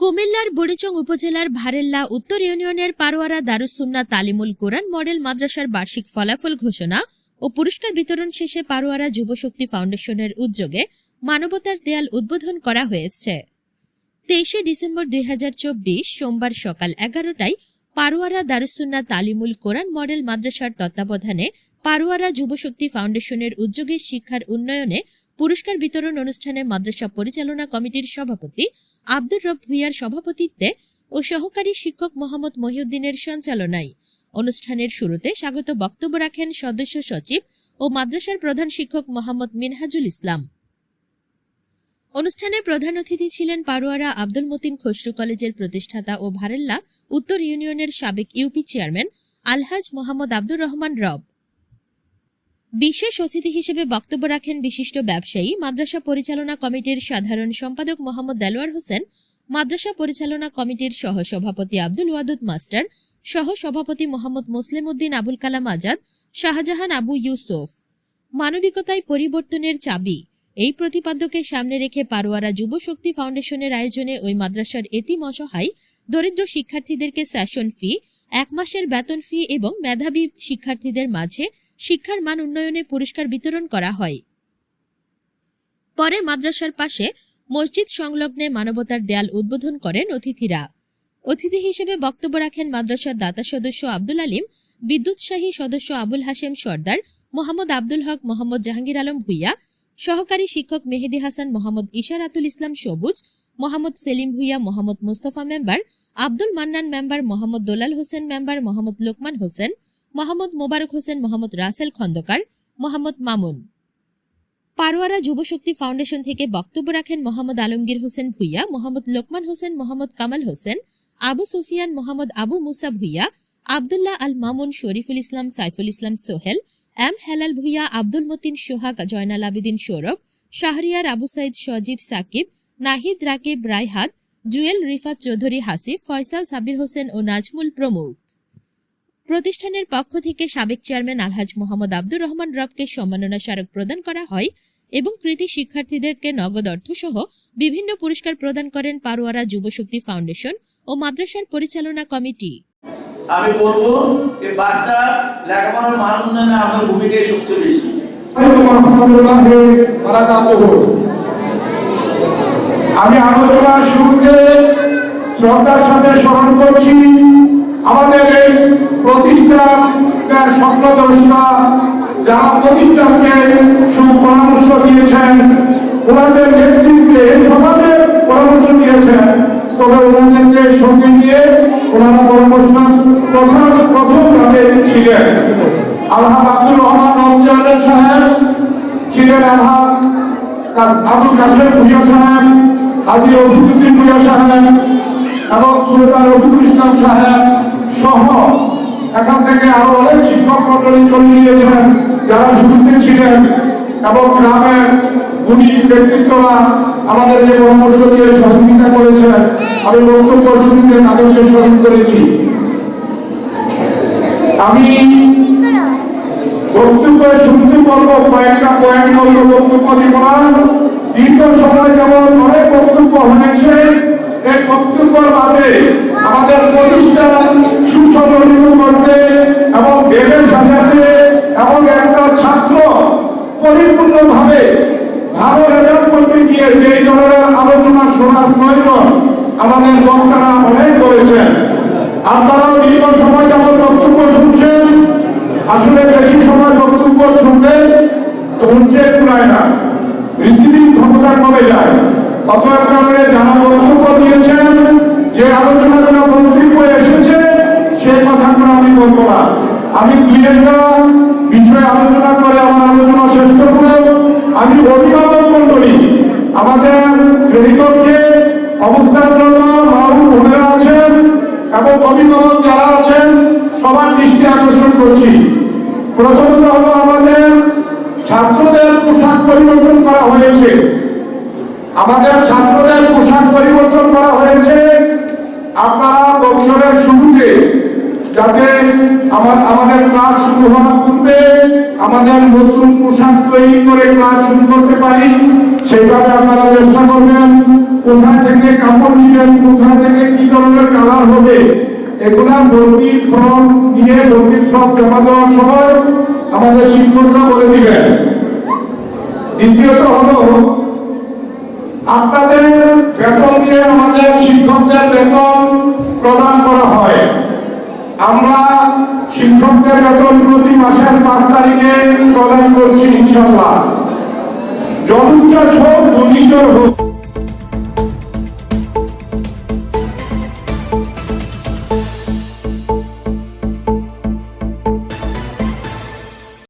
কুমিল্লার বুড়িচং উপজেলার ভারেল্লা উত্তর ইউনিয়নের পারোয়ারা দারুসুন্না তালিমুল কোরআন মডেল মাদ্রাসার বার্ষিক ফলাফল ঘোষণা ও পুরস্কার বিতরণ শেষে পারোয়ারা যুবশক্তি ফাউন্ডেশনের উদ্যোগে মানবতার দেয়াল উদ্বোধন করা হয়েছে। তেইশে ডিসেম্বর দুই হাজার চব্বিশ সোমবার সকাল এগারোটায় পারোয়ারা দারুসুন্না তালিমুল কোরআন মডেল মাদ্রাসার তত্ত্বাবধানে পারোয়ারা যুবশক্তি ফাউন্ডেশনের উদ্যোগে শিক্ষার উন্নয়নে পুরস্কার বিতরণ অনুষ্ঠানে মাদ্রাসা পরিচালনা কমিটির সভাপতি আব্দুর রব ভুইয়ার সভাপতিত্বে ও সহকারী শিক্ষক মোহাম্মদ মহিউদ্দিনের সঞ্চালনায়। অনুষ্ঠানের শুরুতে স্বাগত বক্তব্য রাখেন সদস্য সচিব ও মাদ্রাসার প্রধান শিক্ষক মোহাম্মদ মিনহাজুল ইসলাম। অনুষ্ঠানে প্রধান অতিথি ছিলেন পারোয়ারা আব্দুল মতিন খসরু কলেজের প্রতিষ্ঠাতা ও ভারেল্লা উত্তর ইউনিয়নের সাবেক ইউপি চেয়ারম্যান আলহাজ মোহাম্মদ আব্দুর রহমান রব। বিশেষ অতিথি হিসেবে বক্তব্য রাখেন বিশিষ্ট ব্যবসায়ী, মাদ্রাসা পরিচালনা কমিটির সাধারণ সম্পাদক মোহাম্মদ দেলোয়ার হোসেন, মাদ্রাসা পরিচালনা কমিটির সহ সভাপতি আব্দুল ওয়াদুদ মাস্টার সহ সভাপতি মোহাম্মদ মুসলিম উদ্দিন আবুল কালাম আজাদ, শাহজাহান আবু ইউসুফ। মানবিকতায় পরিবর্তনের চাবি। এই প্রতিপাদ্যকে সামনে রেখে পারোয়ারা যুব শক্তি ফাউন্ডেশনের আয়োজনে ওই মাদ্রাসার এতিম অসহায়, দরিদ্র শিক্ষার্থীদেরকে সেশন ফি এক মাসের বেতন ফি এবং মেধাবী শিক্ষার্থীদের মাঝে শিক্ষার মান উন্নয়নে পুরস্কার বিতরণ করা হয়। পরে মাদ্রাসার পাশে মসজিদ সংলগ্নে মানবতার দেয়াল উদ্বোধন করেন অতিথিরা। অতিথি হিসেবে বক্তব্য রাখেন মাদ্রাসার দাতা সদস্য আব্দুল আলিম বিদ্যুৎসাহী সদস্য আবুল হাশেম সর্দার, মোহাম্মদ আব্দুল হক, মোহাম্মদ জাহাঙ্গীর আলম ভুইয়া, সহকারী শিক্ষক Mehedi Hasan, Mohammad Isharatul Islam Sabuj, Mohammad Selim Bhuiyan, Mohammad Mustafa member, Abdul Mannan member, Mohammad Dolal Hossain member, Mohammad Lokman Hossain Mohammad Mobarak Hossain, Mohammad Rasel Khandaker, Mohammad Mamun. Parowara Jubashakti foundation থেকে বক্তব্য রাখেন Mohammad Alamgir Hossain Bhuiyan, Mohammad Lokman Hossain, Mohammad Kamal Hossain, Abu Sufian, Mohammad Abu Musa Bhuiyan, Abdullah Al Mamun, Shariful Islam, Saiful Islam Sohel, M Helal Bhuiyan, Abdul Matin Sohag, Joynal Abedin Sourav, Shahriar Abu Saeed সজীব সাকিব, নাহিদ রাকিব রায়হাত, জুয়েল রিফাত চৌধুরী হাসিফ, ফয়সাল সাবির হোসেন ও নাজমুল প্রমুখ। প্রতিষ্ঠানের পক্ষ থেকে সাবেক chairman Alhaj Mohammad Abdur Rahman রবকে সম্মাননা স্মারক প্রদান করা হয় এবং কৃতি শিক্ষার্থীদেরকে নগদ অর্থ সহ বিভিন্ন পুরস্কার প্রদান করেন পারোয়ারা যুবশক্তি ফাউন্ডেশন ও মাদ্রাসার পরিচালনা কমিটি। আমি বলব যে বাচ্চা লেখাপড়ার মান উন্নয়নে আপনার ভূমিকাই সবচেয়ে বেশি। আমি আলোচনার শুরুতে শ্রদ্ধার সাথে স্মরণ করছি আমাদের এই প্রতিষ্ঠানের স্বপ্নদ্রষ্টা প্রতিষ্ঠানকে সুপরামর্শ দিয়েছেন, ওনাদের নেতৃত্বে, সমাজের পরামর্শ দিয়েছেন। তবে ওনাদেরকে সঙ্গে নিয়ে ওনারা পরামর্শ প্রথম প্রথমভাবে ছিলেন। আলহাদ আব্দুল রহমান রমজানের সাহেব, ছিলেন আলহাদ আবুল কাসেম ভুইয়া সাহেব, হাজি রফিকুদ্দিন ভুইয়া সাহেব এবং সুলতান রফিকুল ইসলাম সাহেব সহ এখান থেকে আরও অনেক শিক্ষক মন্ডলী চলে গিয়েছেন, যারা শুরুতে ছিলেন এবং গ্রামের গুণী ব্যক্তিত্বরা আমাদের যে পরামর্শ দিয়ে সহযোগিতা আমি বক্তব্য শুরুতে তাদেরকে স্মরণ করেছি। আমি বক্তব্য শুনতে বলব, কয়েকটা পয়েন্ট বক্তব্য দীর্ঘ সময় যেমন অনেক বক্তব্য হয়েছে। এই বক্তব্যের মাঝে আমাদের প্রতিষ্ঠান সুসংগঠিত করতে এবং ভেবে সাজাতে এবং একটা ছাত্র পরিপূর্ণভাবে ভালো রেজাল্ট করতে গিয়ে যে ধরনের আলোচনা শোনার প্রয়োজন আমাদের বক্তারা অনেক করেছেন। আপনারাও দীর্ঘ সময় যেমন বক্তব্য শুনছেন। আসলে বেশি সময় বক্তব্য শুনলে ধৈর্যের কুলায় না। রিসিভিং ক্ষমতা কমে যায়। বক্তব্য দিয়েছেন যে আলোচনাগুলো করে এসেছে, সে কথাগুলো আমি বলব না। আমি দুই একটা বিষয়ে আলোচনা করে আমার আলোচনা শেষ করব। আমি অভিভাবক মন্ডলী, আমাদের শ্রেণীকক্ষে অবস্থানরত মাহবুব বোনেরা আছেন এবং অভিভাবক যারা আছেন, সবার দৃষ্টি আকর্ষণ করছি। প্রথমত হলো আমাদের ছাত্রদের পোশাক পরিবর্তন করা হয়েছে। আমাদের ছাত্রদের পোশাক পরিবর্তন করা হয়েছে। আমার, আমাদের ক্লাস শুরু হওয়ার পূর্বে আমাদের নতুন পোশাক তৈরি করে ক্লাস শুরু করতে পারি। সেইভাবে আপনারা চেষ্টা করবেন কোথায় থেকে কাপড় নিবেন কোথায় থেকে কি ধরনের কালার হবে, এগুলা ভর্তির ফর্ম নিয়ে ভর্তির ফর্ম জমা দেওয়ার সময় আমাদের শিক্ষকরা বলে দিবেন। দ্বিতীয়ত হলো, আপনাদের বেতন দিয়ে আমাদের শিক্ষকদের বেতন প্রদান করা হয় আমরা শিক্ষকদের বেতন প্রতি মাসের পাঁচ তারিখে প্রদান করছি ইনশাল্লাহ জল চাষ হোক দুর্নীতর হোক